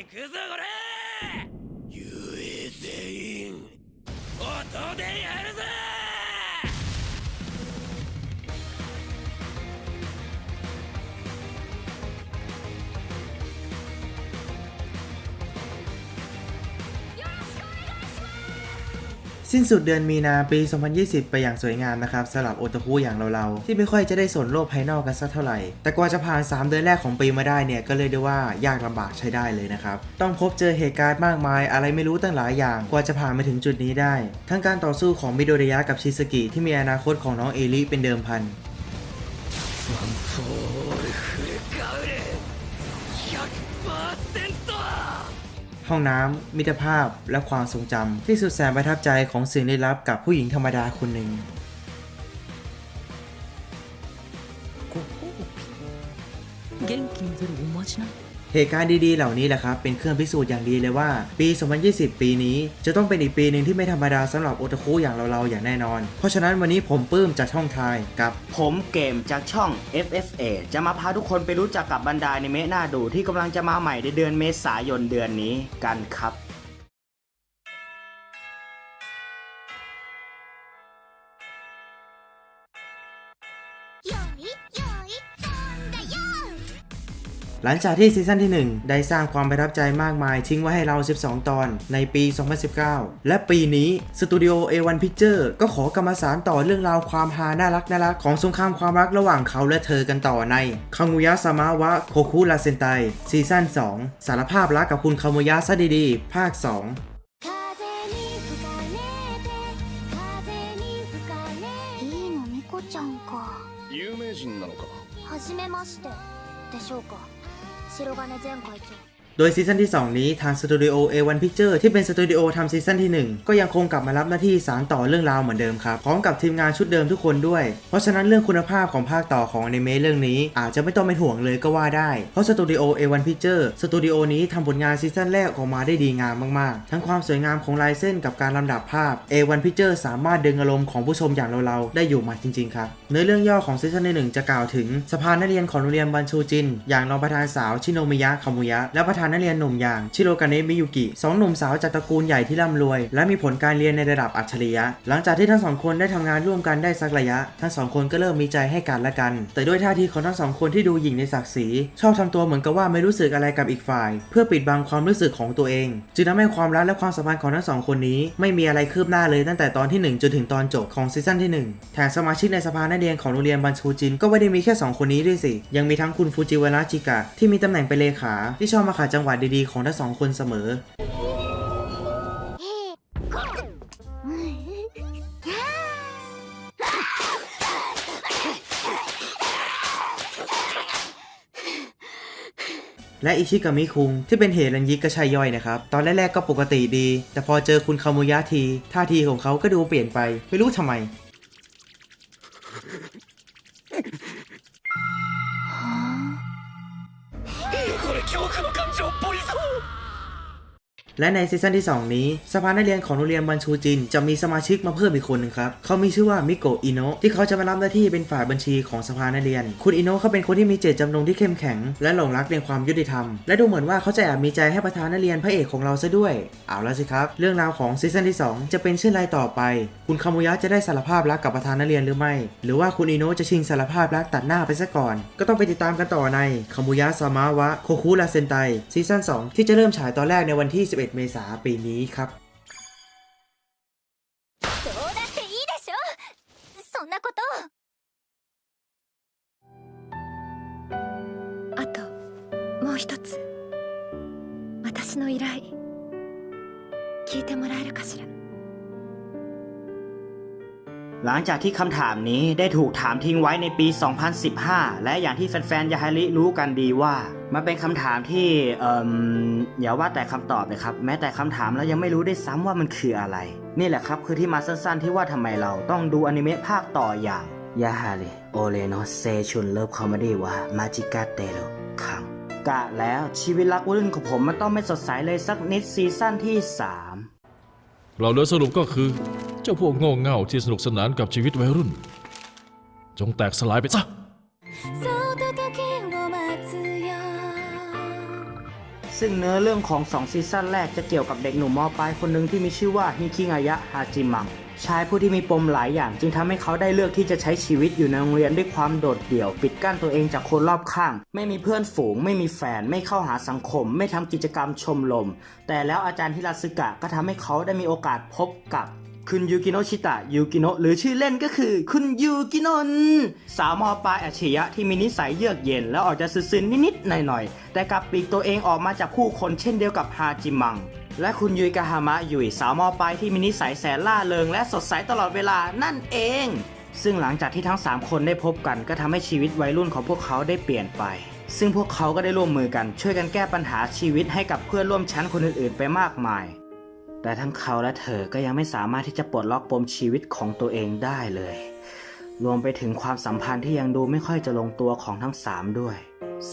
行くぞこれ遊泳全員音でやるぞ！ สิ้นสุดเดือนมีนาปี 2020 ไปอย่างสวยงามนะครับสำหรับโอตาคุอย่างเราๆ ที่ไม่ค่อยจะได้สนโลกภายนอกกันสักเท่าไหร่ แต่กว่าจะผ่าน 3 เดือนแรกของปีมาได้เนี่ยก็เลยได้ว่ายากลำบากใช้ได้เลยนะครับ ต้องพบเจอเหตุการณ์มากมาย อะไรไม่รู้ตั้งหลายอย่าง กว่าจะผ่านมาถึงจุดนี้ได้ ทั้งการต่อสู้ของมิโดริยะกับชิสกิที่มีอนาคตของน้องเอลิเป็นเดิมพัน ห้องน้ำมิตรภาพ และความทรงจำที่สุดแสนประทับใจของสิ่งลี้ลับกับผู้หญิงธรรมดาคนหนึ่ง 元気に出るおまじない เหตุการณ์ดีๆ เหล่านี้แหละครับเป็นเครื่องพิสูจน์อย่างดีเลยว่า ปี 2020 ปีนี้ จะต้องเป็นอีกปีหนึ่งที่ไม่ธรรมดาสำหรับโอตาคุอย่างเราๆอย่างแน่นอน เพราะฉะนั้นวันนี้ผมปื้มจากช่องทายกับผมเกมจากช่อง FFA จะมาพาทุกคนไปรู้จักกับบรรดาในเมะน่าดูที่กำลังจะมาใหม่ในเดือนเมษายนเดือนนี้กันครับ หลังจากที่ซีซั่นที่ 1 ได้สร้างความประทับใจมากมาย ทิ้งไว้ให้เรา 12 ตอนในปี 2019 และปีนี้สตูดิโอ A1 Picture ก็ขอกรรมสารต่อเรื่องราวความฮาน่ารักน่ารักของสงครามความรักระหว่างเขาและเธอกันต่อในคังุยะสามาวะโคคุราเซนไตซีซั่น2 สารภาพรักกับคุณคามุยะซะดีๆ ภาค 2風に吹かれて風に吹かれいいのニコちゃんか有名人なのかはじめましてでしょうか 白金前会長 โดยซีซั่นที่ 2 นี้ทางสตูดิโอ A1 Picture ที่เป็นสตูดิโอทำซีซั่นที่ 1 ก็ยังคงกลับมารับหน้าที่สารต่อเรื่องราวเหมือนเดิมครับ พร้อมกับทีมงานชุดเดิมทุกคนด้วย เพราะฉะนั้นเรื่องคุณภาพของภาคต่อของอนิเมะเรื่องนี้อาจจะไม่ต้องเป็นห่วงเลยก็ว่าได้ เพราะสตูดิโอ A1 Picture สตูดิโอนี้ทำผลงานซีซั่นแรกออกมาได้ดีงามมากๆ ทั้งความสวยงามของลายเส้นกับการลำดับภาพ A1 Picture สามารถดึงอารมณ์ของผู้ชมอย่างเราๆได้อยู่มาจริงๆครับเนื้อเรื่องย่อของซีซั่นที่หนึ่งจะกล่าวถึงสภานักเรียนของโรงเรียนบันชูจิน อย่างรองประธานสาวชิโนมิยะคามุยะและประธานนักเรียนหนุ่มอย่างชิโรกาเนะมิยุกิสองหนุ่มสาวจากตระกูลใหญ่ที่ร่ำรวย และมีผลการเรียนในระดับอัจฉริยะ หลังจากที่ทั้งสองคนได้ทำงานร่วมกันได้สักระยะ ทั้งสองคนก็เริ่มมีใจให้กันและกัน แต่ด้วยท่าทีของทั้งสองคนที่ดูหยิ่งในศักดิ์ศรีชอบทำตัวเหมือนกับว่าไม่รู้สึกอะไรกับอีกฝ่าย เพื่อปิดบังความรู้สึกของตัวเอง จึงทำให้ความรักและความสัมพันธ์ของทั้งสองคนนี้ ไม่มีอะไรคืบหน้าเลยตั้งแต่ตอนที่หนึ่งจนถึงตอนจบของซีซั่นที่หนึ่งแถมสมาชิกในสภานักเรียนของโรงเรียนบันชูจินก็ไม่ได้มีแค่สองคนนี้ด้วยสิยังมีทั้งคุณฟูจิวาระจิกะที่มีตำแหน่งเป็นเลขาที่ชอบมาขัดจังหวะดีๆของทั้งสองคนเสมอ และอิชิกามิคุงที่เป็นเหรันยิกกระชายย่อยนะครับ ตอนแรกๆก็ปกติดี แต่พอเจอคุณคามุยะที ท่าทีของเขาก็ดูเปลี่ยนไป ไม่รู้ทำไม 恐怖の感情っぽいぞ และในซีซั่นที่ 2 นี้ สภานักเรียนของโรงเรียนบันชูจิน จะมีสมาชิกมาเพิ่มอีกคนหนึ่งครับเขามีชื่อว่ามิโกะอิโนะที่เขาจะมารับหน้าที่เป็นฝ่ายบัญชีของสภานักเรียน คุณอิโนะเขาเป็นคนที่มีเจตจำนงที่เข้มแข็ง และหลงรักในความยุติธรรม และดูเหมือนว่าเขาจะแอบมีใจให้ประธานนักเรียนพระเอกของเราซะด้วย เอาละสิครับ เรื่องราวของซีซั่นที่ 2 จะเป็นเช่นไรต่อไป คุณคามุยะจะได้สารภาพรักกับประธานนักเรียนหรือไม่ หรือว่าคุณอิโนะจะชิงสารภาพรักตัดหน้าไปซะก่อน ก็ต้องไปติดตามกันต่อในคามุยะซามาวะโคคุราเซนไตซีซั่น2ที่จะเริ่มฉายตอนแรกในวันที่ 11 เมษายนปีนี้ครับ どうだっていいでしょそんなことあともう一つ私の依頼聞いてもらえるかしら หลังจากที่คำถามนี้ได้ถูกถามทิ้งไว้ในปี 2015 และอย่างที่แฟนๆ ยาฮาริรู้กันดีว่า มันเป็นคำถามที่เอ่อย่าว่าแต่คำตอบเลยครับ แม้แต่คำถามเรายังไม่รู้ได้ซ้ำว่ามันคืออะไร นี่แหละครับคือที่มาสั้นๆ ที่ว่าทำไมเราต้องดูอนิเมะภาคต่ออย่างยาฮาริโอเลโนเซชุนเลิฟคอมเมดี้ว่ามาจิกาเตโรคังกะแล้วชีวิตรักวุ่นของผมมันต้องไม่สดใสเลยสักนิดซีซั่นที่ 3 เราโดยสรุปก็คือ เจ้าพวกโง่เง่าที่สนุกสนานกับชีวิตวัยรุ่น จงแตกสลายไปซะซึ่งเนื้อเรื่องของสองซีซั่นแรกจะเกี่ยวกับเด็กหนุ่มมอปลายคนหนึ่งที่มีชื่อว่าฮิคิงอายะฮาจิมังชายผู้ที่มีปมหลายอย่าง จึงทำให้เขาได้เลือกที่จะใช้ชีวิตอยู่ในโรงเรียนด้วยความโดดเดี่ยว ปิดกั้นตัวเองจากคนรอบข้าง ไม่มีเพื่อนฝูง ไม่มีแฟน ไม่เข้าหาสังคม ไม่ทำกิจกรรมชมลมแต่แล้วอาจารย์ฮิราซึกะก็ทำให้เขาได้มีโอกาสพบกับ คุณยูกิโนชิตะยูกิโนหรือชื่อเล่นก็คือ คุณยูกิโนะสาวมอปลายอัจฉริยะที่มีนิสัยเยือกเย็น แล้วออกจะซึนๆนิดๆหน่อยๆ แต่กลับปลีกตัวเองออกมาจากผู้คนเช่นเดียวกับฮาจิมัง และคุณยุยกาฮามะยุยสาวมอปลายที่มีนิสัยแสนล่าเริงและสดใสตลอดเวลานั่นเอง ซึ่งหลังจากที่ทั้ง 3 คนได้พบกันก็ทำให้ชีวิตวัยรุ่นของพวกเขาได้เปลี่ยนไปซึ่งพวกเขาก็ได้ร่วมมือกัน ช่วยกันแก้ปัญหาชีวิตให้กับเพื่อนร่วมชั้นคนอื่นๆ ไปมากมาย แต่ทั้งเขาและเธอก็ยังไม่สามารถที่จะปลดล็อกปมชีวิตของตัวเองได้เลย รวมไปถึงความสัมพันธ์ที่ยังดูไม่ค่อยจะลงตัวของทั้งสามด้วย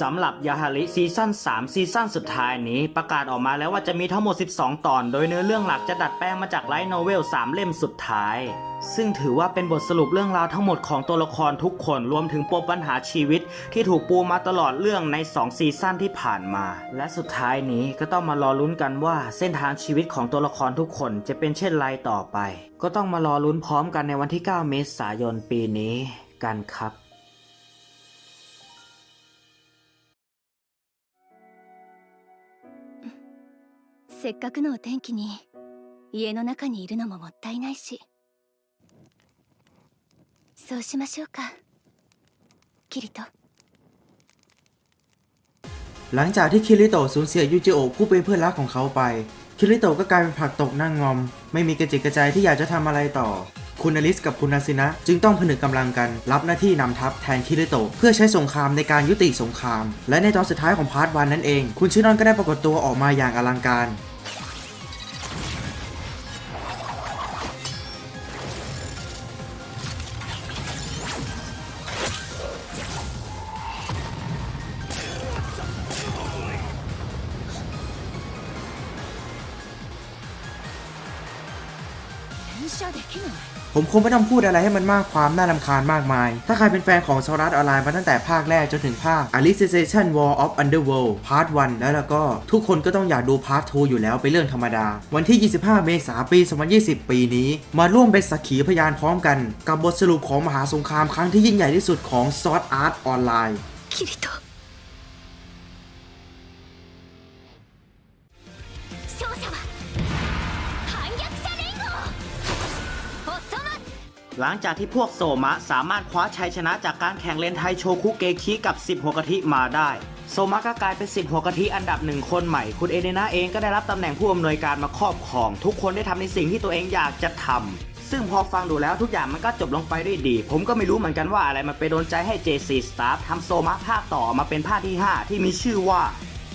สำหรับยาฮาริซีซั่น3 ซีซั่นสุดท้ายนี้ประกาศออกมาแล้วว่าจะมีทั้งหมด 12 ตอน โดยเนื้อเรื่องหลักจะดัดแปลงมาจากไลท์โนเวล 3 เล่มสุดท้าย ซึ่งถือว่าเป็นบทสรุปเรื่องราวทั้งหมดของตัวละครทุกคนรวมถึงปมปัญหาชีวิต ที่ถูกปูมาตลอดเรื่องใน 2 ซีซั่นที่ผ่านมา และสุดท้ายนี้ก็ต้องมารอลุ้นกันว่าเส้นทางชีวิตของตัวละครทุกคนจะเป็นเช่นไรต่อไป ก็ต้องมารอลุ้นพร้อมกันในวันที่ 9 เมษายนปีนี้กันครับ せっかくのお天気に家の中にいるのももったいないしそうしましょうかキリト หลังจากที่คิริโตะสูญเสียยูจิโอะผู้เป็นเพื่อนรักของเขาไป คิริโตะก็กลายเป็นผักตกนั่งงอม ไม่มีกระจิกกระใจที่อยากจะทำอะไรต่อ คุณอลิสกับคุณนาซินะ จึงต้องผนึกกำลังกัน รับหน้าที่นำทัพแทนคิริโตะเพื่อใช้สงครามในการยุติสงคราม และในตอนสุดท้ายของพาร์ทวันนั่นเอง คุณชินอนก็ได้ปรากฏตัวออกมาอย่างอลังการ ผมคงไม่ต้องพูดอะไรให้มันมากความน่ารำคาญมากมาย ถ้าใครเป็นแฟนของซอรัตออนไลน์มาตั้งแต่ภาคแรกจนถึงภาค Alicization War of Underworld Part 1 แล้วแล้วก็ทุกคนก็ต้องอยากดู Part 2 อยู่แล้วเป็นเรื่องธรรมดา วันที่ 25 เมษายนปี 2020 ปีนี้ มาร่วมเป็นสักขีพยานพร้อมกัน กับบทสรุปของมหาสงครามครั้งที่ยิ่งใหญ่ที่สุดของซอร์ดอาร์ตออนไลน์คิริโหลังจากที่พวกโซมะสามารถคว้าชัยชนะจากการแข่งเลนไทโชคุเกคิกับ 10 หัวกะทิมาได้ โซมะก็กลายเป็น 10 หัวกะทิอันดับหนึ่งคนใหม่ คุณเอเดนาเองก็ได้รับตำแหน่งผู้อำนวยการมาครอบครอง ทุกคนได้ทำในสิ่งที่ตัวเองอยากจะทำซึ่งพอฟังดูแล้วทุกอย่างมันก็จบลงไปด้วยดี ผมก็ไม่รู้เหมือนกันว่าอะไรมันไปโดนใจให้ JC Staff ทำโซมะภาคต่อมาเป็นภาคที่ 5 ที่มีชื่อว่า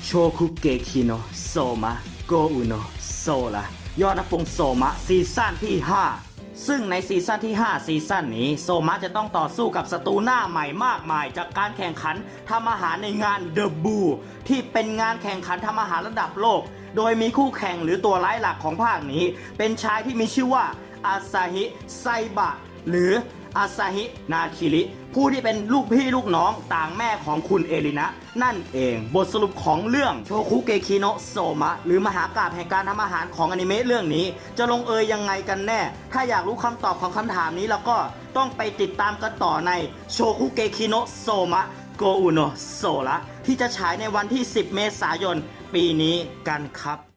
โชคุเกคิโนโซมะโกอุโนโซละยอดนักปงโซมะซีซั่นที่ 5 ซึ่งในซีซั่นที่ 5 ซีซั่นนี้โซมะจะต้องต่อสู้กับศัตรูหน้าใหม่มากมาย จากการแข่งขันทำอาหารในงานเดอะบูที่เป็นงานแข่งขันทำอาหารระดับโลก โดยมีคู่แข่งหรือตัวร้ายหลักของภาคนี้ เป็นชายที่มีชื่อว่าอาซาฮิไซบะ หรือ อาซาฮินาคิริผู้ที่เป็นลูกพี่ลูกน้องต่างแม่ของคุณเอลินะ นั่นเองบทสรุปของเรื่องโชคุเกคิโนะโซมะ หรือมหากาพย์แห่งการทำอาหารของอนิเมะเรื่องนี้ จะลงเอยยังไงกันแน่ ถ้าอยากรู้คำตอบของคำถามนี้แล้วก็ต้องไปติดตามกันต่อในโชคุเกคิโนะโซมะโกอุโนโซละที่จะฉายในวันที่ 10 เมษายน ปีนี้กันครับ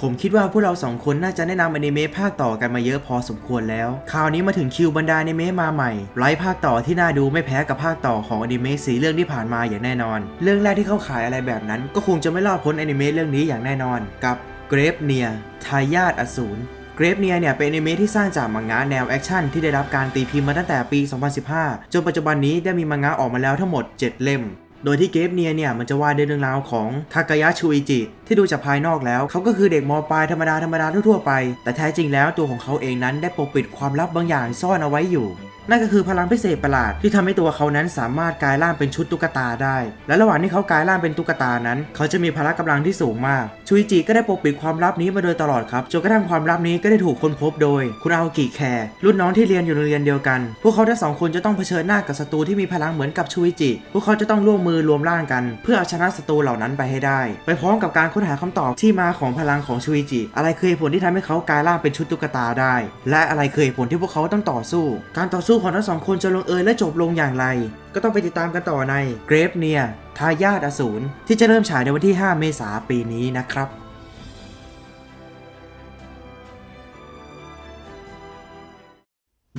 ผมคิดว่าพวกเราสองคนน่าจะแนะนำอนิเมะภาคต่อกันมาเยอะพอสมควรแล้ว คราวนี้มาถึงคิวบรรดาอนิเมะมาใหม่ไลฟ์ภาคต่อที่น่าดูไม่แพ้กับภาคต่อของอนิเมะสีเรื่องที่ผ่านมาอย่างแน่นอน เรื่องแรกที่เข้าขายอะไรแบบนั้น ก็คงจะไม่รอดพ้นอนิเมะเรื่องนี้อย่างแน่นอน กับเกรฟเนียทายาทอสูรเกรฟเนียเนี่ยเป็นอนิเมะที่สร้างจากมังงะแนวแอคชั่นที่ได้รับการตีพิมพ์มาตั้งแต่ปี 2015 จนปัจจุบันนี้ได้มีมังงะออกมาแล้วทั้งหมด 7 เล่ม โดยที่เกฟเนียเนี่ยมันจะว่าด้วยเรื่องราวของทากายะชูอิจิ ที่ดูจากภายนอกแล้วเขาก็คือเด็กมปลายธรรมดาธรรมดาทั่วๆไป แต่แท้จริงแล้วตัวของเขาเองนั้นได้ปกปิดความลับบางอย่างซ่อนเอาไว้อยู่ นั่นก็คือพลังพิเศษประหลาดที่ทำให้ตัวเขานั้นสามารถกลายร่างเป็นชุดตุ๊กตาได้ และระหว่างที่เขากลายร่างเป็นตุ๊กตานั้น เขาจะมีพละกำลังที่สูงมากชุยจิก็ได้ปกปิดความลับนี้มาโดยตลอดครับจนกระทั่งความลับนี้ก็ได้ถูกค้นพบโดย คุณอาโอกิแคร์รุ่นน้องที่เรียนอยู่โรงเรียนเดียวกัน พวกเขาทั้งสองคนจะต้องเผชิญหน้ากับศัตรูที่มีพลังเหมือนกับชุยจิ พวกเขาจะต้องร่วมมือรวมร่างกัน เพื่อเอาชนะศัตรูเหล่านั้นไปให้ได้ ไปพร้อมกับการค้นหาคำตอบที่มาของพลังของชุยจิ อะไรคือเหตุผลที่ทำให้เขากลายร่างเป็นชุดตุ๊กตาได้ และอะไรคือเหตุผลที่พวกเขาต้องต่อสู้ การต่อสู้ของทั้งสองคนจะลงเอยและจบลงอย่างไร ก็ต้องไปติดตามกันต่อในเกรฟเนียทายาทอสูรที่จะเริ่มฉายในวันที่ 5 เมษายนปีนี้นะครับ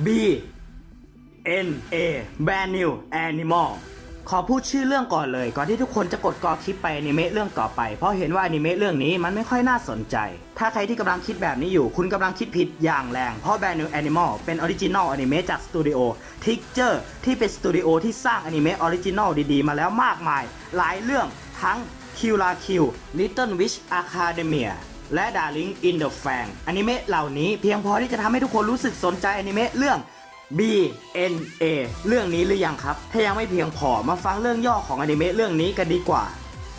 B N A Brand New Animal ขอพูดชื่อเรื่องก่อนเลย ก่อนที่ทุกคนจะกดกอคลิปไปอนิเมะเรื่องต่อไป เพราะเห็นว่าอนิเมะเรื่องนี้มันไม่ค่อยน่าสนใจ ถ้าใครที่กำลังคิดแบบนี้อยู่ คุณกำลังคิดผิดอย่างแรง เพราะ Brand New Animal เป็นออริจินอลอนิเมะจากสตูดิโอ Teacher ที่เป็นสตูดิโอที่สร้างอนิเมะออริจินอลดีๆ มาแล้วมากมาย หลายเรื่องทั้ง Q La Q Little Witch Academia และ Darling in the Fang อนิเมะเหล่านี้เพียงพอที่จะทำให้ทุกคนรู้สึกสนใจอนิเมะเรื่อง B N A เรื่องนี้หรือยังครับ ถ้ายังไม่เพียงพอมาฟังเรื่องย่อของอนิเมะเรื่องนี้กันดีกว่า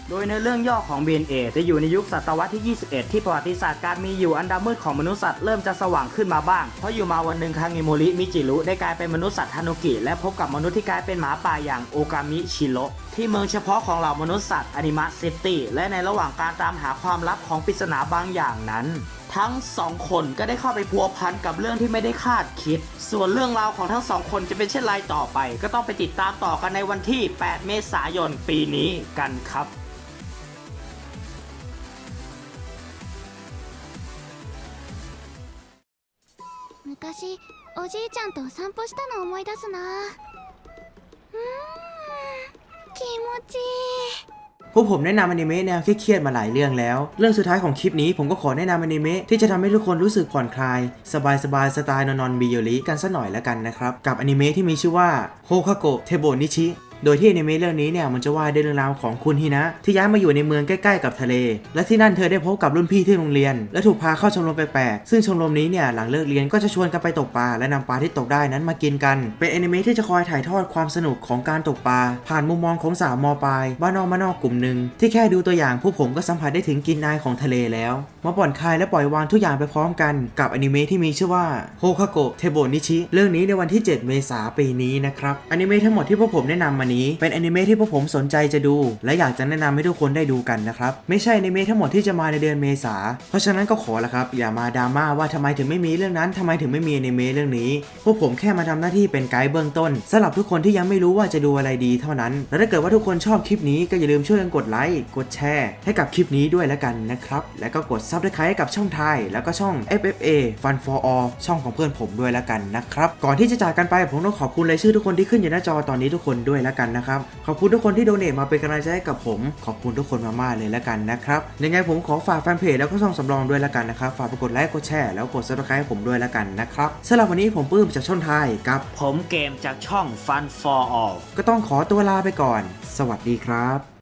โดยในเรื่องย่อของ BNA จะอยู่ในยุคศตวรรษที่ 21 ที่ประวัติศาสตร์การมีอยู่อันดามืดของมนุษย์สัตว์เริ่มจะสว่างขึ้นมาบ้าง เพราะอยู่มาวันหนึ่งคางิโมริมิจิรุได้กลายเป็นมนุษย์สัตว์ฮานุกิ และพบกับมนุษย์ที่กลายเป็นหมาป่าอย่างโอกามิชิโรที่เมืองเฉพาะของเหล่ามนุษย์สัตว์อนิมะซิตี้และในระหว่างการตามหาความลับของปริศนาบางอย่างนั้นทั้งสองคนก็ได้เข้าไปพัวพันกับเรื่องที่ไม่ได้คาดคิด ส่วนเรื่องราวของทั้งสองคนจะเป็นเช่นไรต่อไป ก็ต้องไปติดตามต่อกันในวันที่ 8 เมษายนปีนี้กันครับ 昔おじいちゃんと散歩したの思い出すなうーん気持ちいい พวกผมแนะนำอนิเมะแนวเครียดๆมาหลายเรื่องแล้ว เรื่องสุดท้ายของคลิปนี้ผมก็ขอแนะนำอนิเมะที่จะทำให้ทุกคนรู้สึกผ่อนคลาย สบายๆสไตล์นอนๆบิโยริกันสักหน่อยแล้วกันนะครับ กับอนิเมะที่มีชื่อว่าโฮคาโกะเทโบนิชิ โดยที่อนิเมะเรื่องนี้เนี่ยมันจะว่าด้วยเรื่องราวของคุณฮินะ ที่ย้ายมาอยู่ในเมืองใกล้ๆกับทะเล และที่นั่นเธอได้พบกับรุ่นพี่ที่โรงเรียน และถูกพาเข้าชมรมแปลกๆซึ่งชมรมนี้เนี่ยหลังเลิกเรียนก็จะชวนกันไปตกปลาและนำปลาที่ตกได้นั้นมากินกัน เป็นอนิเมะที่จะคอยถ่ายทอดความสนุกของการตกปลาผ่านมุมมองของสาวมปลายบ้านนอกมานอกกลุ่มหนึ่งที่แค่ดูตัวอย่างผู้ผมก็สัมผัสได้ถึงกินนายของทะเลแล้ว มาผ่อนคลายและปล่อยวางทุกอย่างไปพร้อมกันกับอนิเมะที่มีชื่อว่าโฮคาโกะเทโบนิชิเรื่องนี้ในวันที่ 7 เมษายนปีนี้นะครับอนิเมะทั้งหมดที่พวกผมแนะนำมานี้ เป็นอนิเมะที่พวกผมสนใจจะดู และอยากจะแนะนำให้ทุกคนได้ดูกันนะครับ ไม่ใช่อนิเมะทั้งหมดที่จะมาในเดือนเมษาเพราะฉะนั้นก็ขอละครับ อย่ามาดราม่าว่าทำไมถึงไม่มีเรื่องนั้นทำไมถึงไม่มีอนิเมะเรื่องนี้พวกผมแค่มาทำหน้าที่เป็นไกด์เบื้องต้นสำหรับทุกคนที่ยังไม่รู้ว่าจะดูอะไรดีเท่านั้น และถ้าเกิดว่าทุกคนชอบคลิปนี้ก็อย่าลืมช่วยกันกดไลค์กดแชร์ให้กับคลิปนี้ด้วยแล้วกันนะครับและก็กดซับสไครต์ให้กับช่องไทย แล้วก็ช่อง FFA Fun for All ช่องของเพื่อนผมด้วยแล้วกันนะครับ ก่อนที่จะจากกันไปผมต้องขอบคุณรายชื่อทุกคนที่ขึ้นอยู่หน้าจอตอนนี้ทุกคนด้วยแล้วกันนะครับ ขอบคุณทุกคนที่โดเนทมาเป็นกำลังใจให้กับผม ขอบคุณทุกคนมากๆเลยแล้วกันนะครับ ยังไงผมขอฝากแฟนเพจแล้วก็ช่องสำรองด้วยแล้วกันนะครับ ฝากไปกดไลค์กดแชร์แล้วกดซับสไครต์ให้ผมด้วยแล้วกันนะครับสำหรับวันนี้ผมปื้มจากช่องไทยกับ ผมเกมจากช่อง Fun for All ก็ต้องขอตัวลาไปก่อน สวัสดีครับ